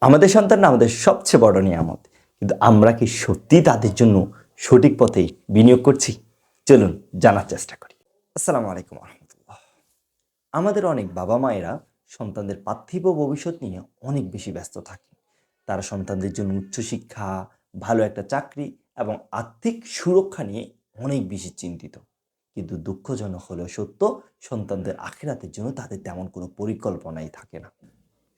আমাদের সন্তানরা আমাদের সবচেয়ে বড় নিয়ামত। কিন্তু আমরা কি সত্যি তাদের জন্য সঠিক পথে বিনিয়োগ করছি? চলুন জানার চেষ্টা করি। আসসালামু আলাইকুম রহমতুল্লাহ আমাদের অনেক বাবা মায়েরা সন্তানদের পার্থিব ভবিষ্যৎ নিয়ে অনেক বেশি ব্যস্ত থাকে। তারা সন্তানদের জন্য উচ্চশিক্ষা, ভালো একটা চাকরি এবং আর্থিক সুরক্ষা নিয়ে অনেক বেশি চিন্তিত। কিন্তু দুঃখজনক হলেও সত্য, সন্তানদের আখেরাতের জন্য তাদের তেমন কোনো পরিকল্পনাই থাকে না।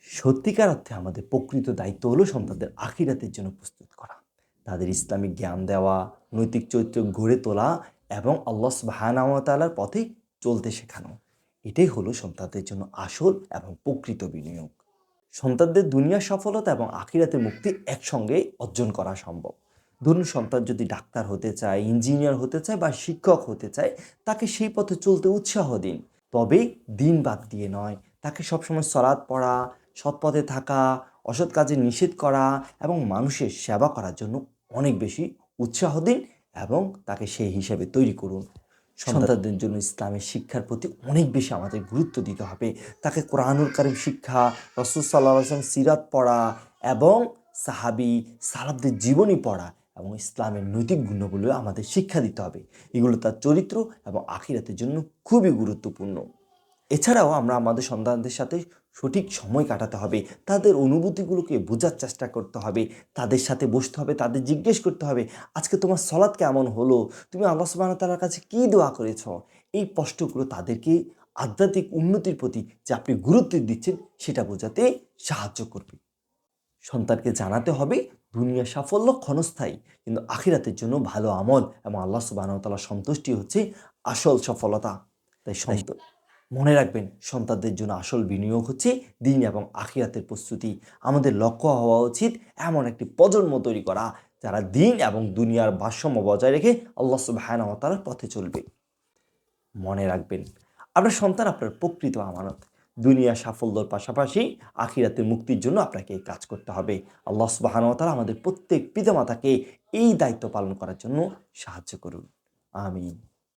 সত্যিকার অর্থে আমাদের প্রকৃত দায়িত্ব হলো সন্তানদের আখিরাতের জন্য প্রস্তুত করা। তাদের ইসলামিক জ্ঞান দেওয়া, নৈতিক চরিত্র গড়ে তোলা এবং আল্লাহ সুবাহানাওয়াতালার পথে চলতে শেখানো। এটাই হলো সন্তানদের জন্য আসল এবং প্রকৃত বিনিয়োগ। সন্তানদের দুনিয়ার সফলতা এবং আখিরাতের মুক্তি একসঙ্গে অর্জন করা সম্ভব। ধরুন সন্তান যদি ডাক্তার হতে চায়, ইঞ্জিনিয়ার হতে চায় বা শিক্ষক হতে চায়, তাকে সেই পথে চলতে উৎসাহ দিন। তবে দিন বাদ দিয়ে নয়, তাকে সবসময় সলাদ পড়া সৎ পথে থাকা, অসৎ কাজে নিষেধ করা এবং মানুষের সেবা করার জন্য অনেক বেশি উৎসাহ দিন এবং তাকে সেই হিসাবে তৈরি করুন। সন্তানদের জন্য ইসলামের শিক্ষার প্রতি অনেক বেশি আমাদের গুরুত্ব দিতে হবে। তাকে কোরআনুল কারিম শিক্ষা, রসুল সাল্লাহ আসলাম সিরাত পড়া এবং সাহাবি সালাবদের জীবনী পড়া এবং ইসলামের নৈতিক গুণগুলো আমাদের শিক্ষা দিতে হবে। এগুলো তার চরিত্র এবং আখিরাতের জন্য খুবই গুরুত্বপূর্ণ। এছাড়াও আমরা আমাদের সন্তানদের সাথে সঠিক সময় কাটাতে হবে। তাদের অনুভূতিগুলোকে বোঝার চেষ্টা করতে হবে। তাদের সাথে বসতে হবে, তাদের জিজ্ঞেস করতে হবে, আজকে তোমার সলাৎ কেমন হলো? তুমি আল্লাহ সুবাহ তালার কাছে কী দোয়া করেছ? এই প্রশ্নগুলো তাদেরকে আধ্যাত্মিক উন্নতির প্রতি যে আপনি গুরুত্ব দিচ্ছেন, সেটা বোঝাতে সাহায্য করবে। সন্তানকে জানাতে হবে, দুনিয়ার সাফল্য ক্ষণস্থায়ী, কিন্তু আখিরাতের জন্য ভালো আমল এবং আল্লাহ সুবাহ তালার সন্তুষ্টি হচ্ছে আসল সফলতা। তাই সন্ত মনে রাখবেন, সন্তানদের জন্য আসল বিনিয়োগ হচ্ছে দিন এবং আখিরাতের প্রস্তুতি। আমাদের লক্ষ্য হওয়া উচিত এমন একটি প্রজন্ম তৈরি করা, যারা দিন এবং দুনিয়ার ভারসাম্য বজায় রেখে আল্লাহ সুবাহানতালার পথে চলবে। মনে রাখবেন, আপনার সন্তান আপনার প্রকৃত আমানত। দুনিয়া সাফল্যর পাশাপাশি আখিরাতের মুক্তির জন্য আপনাকে কাজ করতে হবে। আল্লাহ সুবাহানতালা আমাদের প্রত্যেক পিতামাতাকে এই দায়িত্ব পালন করার জন্য সাহায্য করুন। আমিন।